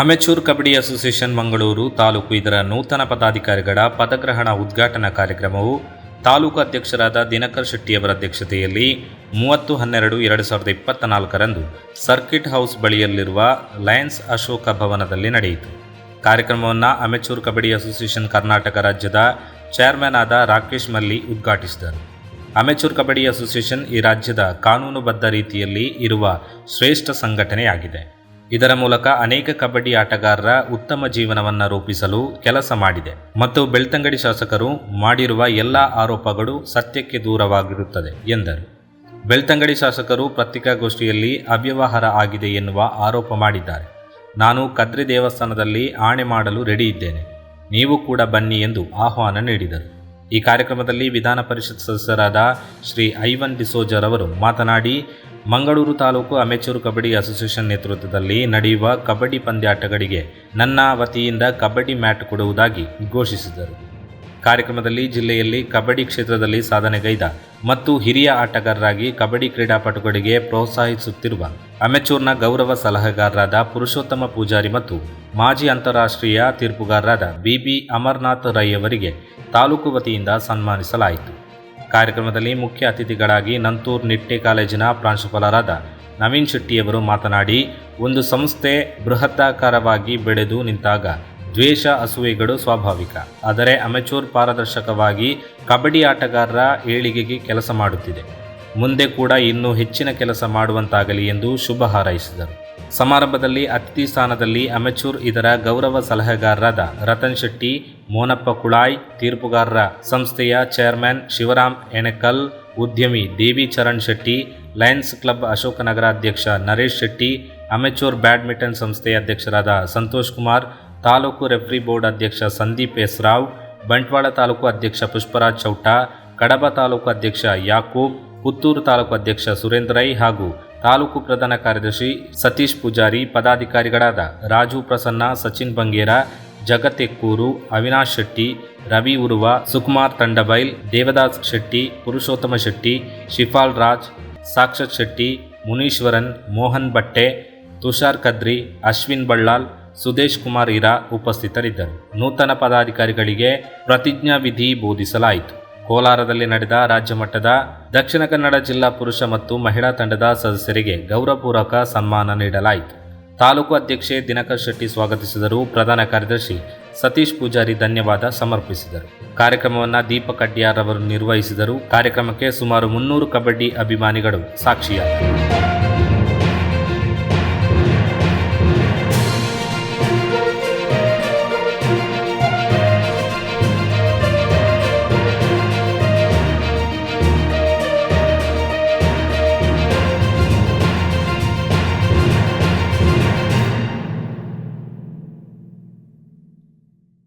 Amateur kabaddi association Mangaluru taluk ಇದರ ನೂತನ ಪದಾಧಿಕಾರಿಗಳ ಪದಗ್ರಹಣ ಉದ್ಘಾಟನಾ ಕಾರ್ಯಕ್ರಮವು ತಾಲೂಕು ಅಧ್ಯಕ್ಷರಾದ ದಿನಕರ್ ಶೆಟ್ಟಿಯವರ ಅಧ್ಯಕ್ಷತೆಯಲ್ಲಿ ಮೂವತ್ತು ಹನ್ನೆರಡು ಎರಡು ಸಾವಿರದ ಇಪ್ಪತ್ತ ನಾಲ್ಕರಂದು ಸರ್ಕಿಟ್ ಹೌಸ್ ಬಳಿಯಲ್ಲಿರುವ ಲಯನ್ಸ್ ಅಶೋಕ ಭವನದಲ್ಲಿ ನಡೆಯಿತು. ಕಾರ್ಯಕ್ರಮವನ್ನು ಅಮೆಚೂರ್ ಕಬಡ್ಡಿ ಅಸೋಸಿಯೇಷನ್ ಕರ್ನಾಟಕ ರಾಜ್ಯದ ಚೇರ್ಮನ್ ಆದ ರಾಕೇಶ್ ಮಲ್ಲಿ ಉದ್ಘಾಟಿಸಿದರು. ಅಮೆಚೂರ್ ಕಬಡ್ಡಿ ಅಸೋಸಿಯೇಷನ್ ಈ ರಾಜ್ಯದ ಕಾನೂನುಬದ್ಧ ರೀತಿಯಲ್ಲಿ ಇರುವ ಶ್ರೇಷ್ಠ ಸಂಘಟನೆಯಾಗಿದೆ. ಇದರ ಮೂಲಕ ಅನೇಕ ಕಬಡ್ಡಿ ಆಟಗಾರರ ಉತ್ತಮ ಜೀವನವನ್ನು ರೂಪಿಸಲು ಕೆಲಸ ಮಾಡಿದೆ. ಮತ್ತು ಬೆಳ್ತಂಗಡಿ ಶಾಸಕರು ಮಾಡಿರುವ ಎಲ್ಲ ಆರೋಪಗಳು ಸತ್ಯಕ್ಕೆ ದೂರವಾಗಿರುತ್ತದೆ, ಎಂದರು. ಬೆಳ್ತಂಗಡಿ ಶಾಸಕರು ಪತ್ರಿಕಾಗೋಷ್ಠಿಯಲ್ಲಿ ಅವ್ಯವಹಾರ ಆಗಿದೆ ಎನ್ನುವ ಆರೋಪ ಮಾಡಿದ್ದಾರೆ. ನಾನು ಕದ್ರಿ ದೇವಸ್ಥಾನದಲ್ಲಿ ಆಣೆ ಮಾಡಲು ರೆಡಿ ಇದ್ದೇನೆ. ನೀವು ಕೂಡ ಬನ್ನಿ ಎಂದು ಆಹ್ವಾನ ನೀಡಿದರು. ಈ ಕಾರ್ಯಕ್ರಮದಲ್ಲಿ ವಿಧಾನ ಪರಿಷತ್ ಸದಸ್ಯರಾದ ಶ್ರೀ ಐವನ್ ಡಿಸೋಜರ್ ಅವರು ಮಾತನಾಡಿ ಮಂಗಳೂರು ತಾಲೂಕು ಅಮೆಚೂರು ಕಬಡ್ಡಿ ಅಸೋಸಿಯೇಷನ್ ನೇತೃತ್ವದಲ್ಲಿ ನಡೆಯುವ ಕಬಡ್ಡಿ ಪಂದ್ಯಾಟಗಳಿಗೆ ನನ್ನ ವತಿಯಿಂದ ಕಬಡ್ಡಿ ಮ್ಯಾಟ್ ಕೊಡುವುದಾಗಿ ಘೋಷಿಸಿದರು. ಕಾರ್ಯಕ್ರಮದಲ್ಲಿ ಜಿಲ್ಲೆಯಲ್ಲಿ ಕಬಡ್ಡಿ ಕ್ಷೇತ್ರದಲ್ಲಿ ಸಾಧನೆಗೈದ ಮತ್ತು ಹಿರಿಯ ಆಟಗಾರರಾಗಿ ಕಬಡ್ಡಿ ಕ್ರೀಡಾಪಟುಗಳಿಗೆ ಪ್ರೋತ್ಸಾಹಿಸುತ್ತಿರುವ ಅಮೆಚೂರ್ನ ಗೌರವ ಸಲಹೆಗಾರರಾದ ಪುರುಷೋತ್ತಮ ಪೂಜಾರಿ ಮತ್ತು ಮಾಜಿ ಅಂತಾರಾಷ್ಟ್ರೀಯ ತೀರ್ಪುಗಾರರಾದ ಬಿಬಿ ಅಮರ್ನಾಥ್ ರೈ ಅವರಿಗೆ ತಾಲೂಕು ವತಿಯಿಂದ ಸನ್ಮಾನಿಸಲಾಯಿತು. ಕಾರ್ಯಕ್ರಮದಲ್ಲಿ ಮುಖ್ಯ ಅತಿಥಿಗಳಾಗಿ ನಂತೂರ್ ನಿಟ್ಟೆ ಕಾಲೇಜಿನ ಪ್ರಾಂಶುಪಾಲರಾದ ನವೀನ್ ಶೆಟ್ಟಿಯವರು ಮಾತನಾಡಿ, ಒಂದು ಸಂಸ್ಥೆ ಬೃಹತ್ತಾಕಾರವಾಗಿ ಬೆಳೆದು ನಿಂತಾಗ ದ್ವೇಷ ಅಸೂಯೆಗಳು ಸ್ವಾಭಾವಿಕ. ಆದರೆ ಅಮೆಚೂರ್ ಪಾರದರ್ಶಕವಾಗಿ ಕಬಡ್ಡಿ ಆಟಗಾರರ ಏಳಿಗೆಗೆ ಕೆಲಸ ಮಾಡುತ್ತಿದೆ. ಮುಂದೆ ಕೂಡ ಇನ್ನೂ ಹೆಚ್ಚಿನ ಕೆಲಸ ಮಾಡುವಂತಾಗಲಿ ಎಂದು ಶುಭ ಹಾರೈಸಿದರು. ಸಮಾರಂಭದಲ್ಲಿ ಅತಿಥಿ ಸ್ಥಾನದಲ್ಲಿ ಅಮೆಚೂರ್ ಇದರ ಗೌರವ ಸಲಹೆಗಾರರಾದ ರತನ್ ಶೆಟ್ಟಿ, ಮೋನಪ್ಪ ಕುಳಾಯ್, ತೀರ್ಪುಗಾರರ ಸಂಸ್ಥೆಯ ಚೇರ್ಮನ್ ಶಿವರಾಮ್ ಎಣೆಕಲ್, ಉದ್ಯಮಿ ದೇವಿ ಚರಣ್ ಶೆಟ್ಟಿ, ಲಯನ್ಸ್ ಕ್ಲಬ್ ಅಶೋಕನಗರ ಅಧ್ಯಕ್ಷ ನರೇಶ್ ಶೆಟ್ಟಿ, ಅಮೆಚೂರ್ ಬ್ಯಾಡ್ಮಿಂಟನ್ ಸಂಸ್ಥೆಯ ಅಧ್ಯಕ್ಷರಾದ ಸಂತೋಷ್ ಕುಮಾರ್, ತಾಲೂಕು ರೆಫ್ರಿ ಬೋರ್ಡ್ ಅಧ್ಯಕ್ಷ ಸಂದೀಪ್ ಎಸ್ ರಾವ್, ಬಂಟ್ವಾಳ ತಾಲೂಕು ಅಧ್ಯಕ್ಷ ಪುಷ್ಪರಾಜ್ ಚೌಟ, ಕಡಬ ತಾಲೂಕು ಅಧ್ಯಕ್ಷ ಯಾಕೂಬ್, ಪುತ್ತೂರು ತಾಲೂಕು ಅಧ್ಯಕ್ಷ ಸುರೇಂದ್ರ ಹಾಗೂ ತಾಲೂಕು ಪ್ರಧಾನ ಕಾರ್ಯದರ್ಶಿ ಸತೀಶ್ ಪೂಜಾರಿ, ಪದಾಧಿಕಾರಿಗಳಾದ ರಾಜು ಪ್ರಸನ್ನ, ಸಚಿನ್ ಬಂಗೇರ ಜಗತ್ ಎಕ್ಕೂರು ಅವಿನಾಶ್ ಶೆಟ್ಟಿ, ರವಿ ಉರುವ, ಸುಕುಮಾರ್ ತಂಡಬೈಲ್, ದೇವದಾಸ್ ಶೆಟ್ಟಿ, ಪುರುಷೋತ್ತಮ ಶೆಟ್ಟಿ, ಶಿಫಾಲ್ ರಾಜ್, ಸಾಕ್ಷತ್ ಶೆಟ್ಟಿ, ಮುನೀಶ್ವರನ್, ಮೋಹನ್ ಬಟ್ಟೆ, ತುಷಾರ್ ಕದ್ರಿ ಅಶ್ವಿನ್ ಬಳ್ಳಾಲ್, ಸುದೇಶ್ ಕುಮಾರ್ ಇರಾ ಉಪಸ್ಥಿತರಿದ್ದರು. ನೂತನ ಪದಾಧಿಕಾರಿಗಳಿಗೆ ಪ್ರತಿಜ್ಞಾ ವಿಧಿ ಬೋಧಿಸಲಾಯಿತು. ಕೋಲಾರದಲ್ಲಿ ನಡೆದ ರಾಜ್ಯ ಮಟ್ಟದ ದಕ್ಷಿಣ ಕನ್ನಡ ಜಿಲ್ಲಾ ಪುರುಷ ಮತ್ತು ಮಹಿಳಾ ತಂಡದ ಸದಸ್ಯರಿಗೆ ಗೌರವಪೂರ್ವಕ ಸನ್ಮಾನ ನೀಡಲಾಯಿತು. ತಾಲೂಕು ಅಧ್ಯಕ್ಷೆ ದಿನಕರ್ ಶೆಟ್ಟಿ ಸ್ವಾಗತಿಸಿದರು. ಪ್ರಧಾನ ಕಾರ್ಯದರ್ಶಿ ಸತೀಶ್ ಪೂಜಾರಿ ಧನ್ಯವಾದ ಸಮರ್ಪಿಸಿದರು. ಕಾರ್ಯಕ್ರಮವನ್ನು ದೀಪಕ್ ಅಡ್ಡಿಯಾರ್ ಅವರು ನಿರ್ವಹಿಸಿದರು. ಕಾರ್ಯಕ್ರಮಕ್ಕೆ ಸುಮಾರು ಮುನ್ನೂರು ಕಬಡ್ಡಿ ಅಭಿಮಾನಿಗಳು ಸಾಕ್ಷಿಯಾದರು.